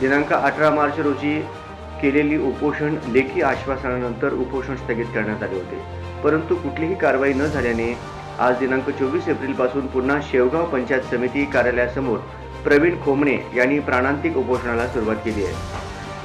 दिनांक अठरा मार्च रोजी केलेली उपोषण लेखी आश्वासनानंतर उपोषण स्थगित करण्यात आले होते. परंतु कुठलीही कारवाई न झाल्याने आज दिनांक चोवीस एप्रिलपासून पुन्हा शेवगाव पंचायत समिती कार्यालयासमोर प्रवीण खोमणे यांनी प्राणांतिक उपोषणाला सुरुवात केली आहे.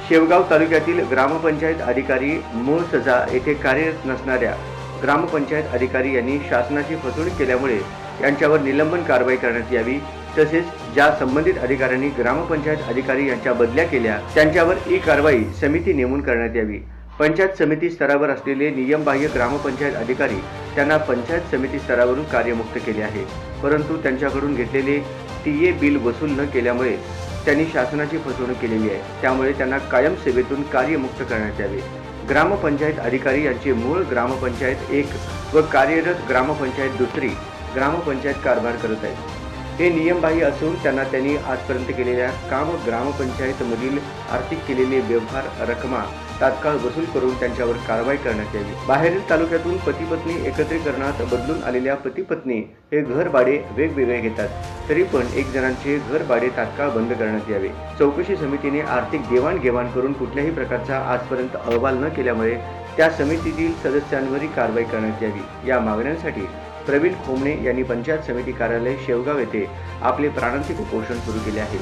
शेवगाव तालुक्यातील ग्रामपंचायत अधिकारी मूळ सजा येथे कार्यरत नसणाऱ्या ग्रामपंचायत अधिकारी यांनी शासनाची फसवणूक केल्यामुळे यांच्यावर निलंबन कारवाई करण्यात यावी तसेच ज्या संबंधित अधिकाऱ्यांनी ग्रामपंचायत अधिकारी यांच्या बदल्या केल्या त्यांच्यावर ई कारवाई समिती नेमून करण्यात यावी. पंचायत समिती स्तरावर असलेले नियमबाह्य ग्रामपंचायत अधिकारी त्यांना पंचायत समिती स्तरावरून कार्यमुक्त केले आहे. परंतु त्यांच्याकडून घेतलेले टी ए बिल वसूल न केल्यामुळे त्यांनी शासनाची फसवणूक केलेली आहे. त्यामुळे त्यांना कायम सेवेतून कार्यमुक्त करण्यात यावे. ग्रामपंचायत अधिकारी यांचे मूळ ग्रामपंचायत एक व कार्यरत ग्रामपंचायत दुसरी ग्रामपंचायत कारभार करत आहेत. हे नियमबाह्य असून त्यांना त्यांनी आजपर्यंत केलेल्या काम ग्रामपंचायतमधील आर्थिक केलेले व्यवहार रकमा तात्काळ वसूल करून त्यांच्यावर कारवाई करण्यात यावी. बाहेरील तालुक्यातून पती पत्नी एकत्रीकरणात बदलून आलेल्या पती पत्नी हे घर भाडे वेगवेगळे घेतात. तरी पण एक जणांचे घर भाडे तात्काळ बंद करण्यात यावे. चौकशी समितीने आर्थिक देवाणघेवाण करून कुठल्याही प्रकारचा आजपर्यंत अहवाल न केल्यामुळे त्या समितीतील सदस्यांवरही कारवाई करण्यात यावी. या मागण्यांसाठी प्रवीण खोमणे यांनी पंचायत समिती कार्यालय शेवगाव येथे आपले प्राणांतिक उपोषण सुरू केले आहे.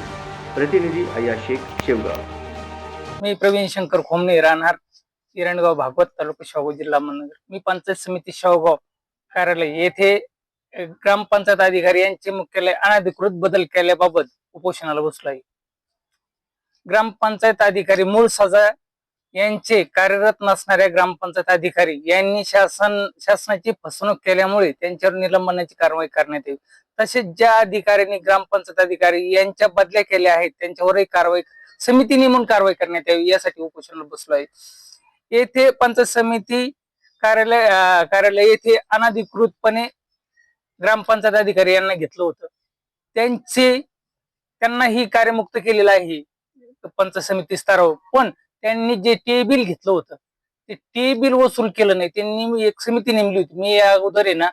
प्रतिनिधी अय्या शेख शेवगाव. मी प्रवीण शंकर खोमणे राहणार किरणगाव भागवत तालुका शेवगाव जिल्हा अहमदनगर. मी पंचायत समिती शेवगाव कार्यालय येथे ग्रामपंचायत अधिकारी यांचे मुख्यालय अनधिकृत बदल केल्याबाबत उपोषणाला बसलो आहे ग्रामपंचायत अधिकारी मूळ सजा यांचे कार्यरत नसणाऱ्या ग्रामपंचायत अधिकारी यांनी शासन शासनाची फसवणूक केल्यामुळे त्यांच्यावर निलंबनाची कारवाई करण्यात यावी तसेच ज्या अधिकाऱ्यांनी ग्रामपंचायत अधिकारी यांच्या बदल्या केल्या आहेत त्यांच्यावरही कारवाई समिती नेमून कारवाई करण्यात यावी यासाठी उपोषणाला बसलो आहे. येथे पंचायत समिती कार्यालय कार्यालय येथे अनधिकृतपणे ग्रामपंचायत अधिकारी यांना घेतलं होतं. त्यांचे त्यांना ही कार्यमुक्त केलेलं आहे. पंचायत समिती स्तरावर. पण त्यांनी जे टे बिल घेतलं होतं ते टे बिल वसूल केलं नाही. त्यांनी एक समिती नेमली होती. मी या अगोदर आहे ना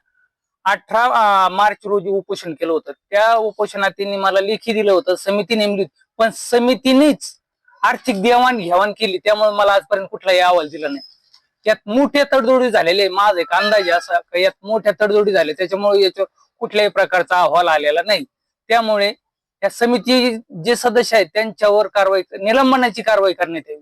अठरा मार्च रोजी उपोषण केलं होतं. त्या उपोषणात त्यांनी मला लेखी दिलं होतं. समिती नेमली होती. पण समितीनेच आर्थिक देवाण घेवाण केली. त्यामुळे मला आजपर्यंत कुठलाही अहवाल दिला नाही. यात मोठ्या तडजोडी झालेले माझा एक अंदाज असा की यात मोठ्या तडजोडी झाल्या. त्याच्यामुळे याच्यावर कुठल्याही प्रकारचा अहवाल आलेला नाही. त्यामुळे या समिती जे सदस्य आहेत त्यांच्यावर कारवाई निलंबनाची कारवाई करण्यात यावी.